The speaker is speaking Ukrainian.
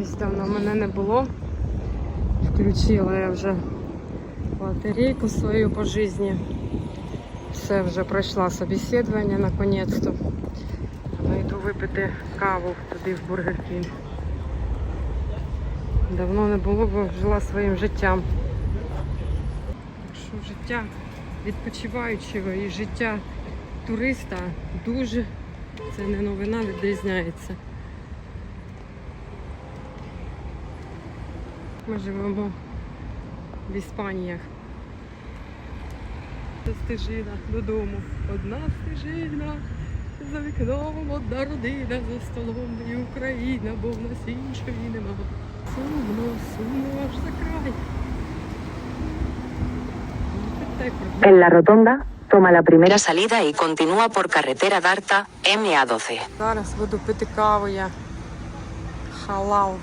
Ось давно мене не було. Включила я вже батарейку свою по житті. Все вже пройшла собеседування наконець-то. Йду випити каву туди в Бургер Кінг. Давно не було, бо жила своїм життям. Що життя відпочиваючого і життя туриста дуже, це не новина, відрізняється. Ми живемо в Іспаніях. Це стежина додому. Одна стежина. За вікном одна родина, за столом і Україна, бо в нас іншої нема. Сумно, сумно аж за край. En la rotonda, toma la primera Primera salida y continúa por carretera Darta, MA12. Зараз буду пити каву я. Халал.